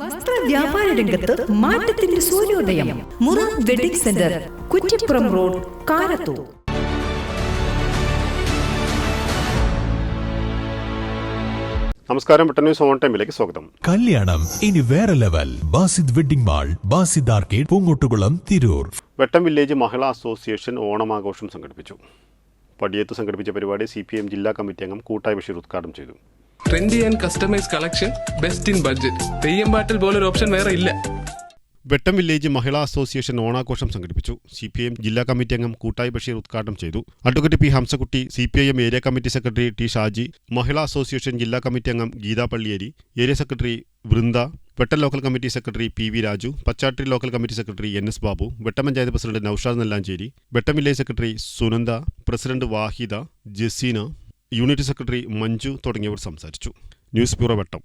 വസ്ത്ര വ്യാപാര രംഗത്ത് മാറ്റത്തിന്റെ സൂര്യോദയം. Mura wedding centre Kuttippuram road Karathur. നമസ്കാരം ന്യൂസ് ഓൺ ടൈമിലേക്ക് സ്വാഗതം. കല്യാണം ഇനി വേറെ level. Basid wedding mall Basid arcade Poonkottukulam Tirur. Vettam village Mahila association ഓണമാഘോഷം സംഘടിപ്പിച്ചു. പടിയത്ത് സംഘടിപ്പിച്ച പരിപാടി സി പി എം ജില്ലാ കമ്മിറ്റി അംഗം കൂട്ടായി ബഷീർ ഉദ്ഘാടനം ചെയ്തു. Trendy and customise collection best in budget Theyyam പാട്ടിൽ പോലൊരു ഓപ്ഷൻ വേറെ ഇല്ല. വെട്ടം വില്ലേജ് മഹിളാ അസോസിയേഷൻ ഓണാഘോഷം സംഘടിപ്പിച്ചു. സി പി ഐ എം ജില്ലാ കമ്മിറ്റി അംഗം കൂട്ടായി ബഷീർ ഉദ്ഘാടനം ചെയ്തു. Advocate P Hamsakutty C P I M area committee secretary T Shaji Mahila association ജില്ലാ കമ്മിറ്റി അംഗം Geetha Palliyeri area secretary Vrinda Vettam local committee secretary P V Raju Pachatty local committee secretary N S Babu Vettam panchayat president Noushad Nellancheri Vettam village secretary Sunanda president Vahida Jaseena unit secretary Manju തുടങ്ങിയവർ സംസാരിച്ചു. News bureau Vettam.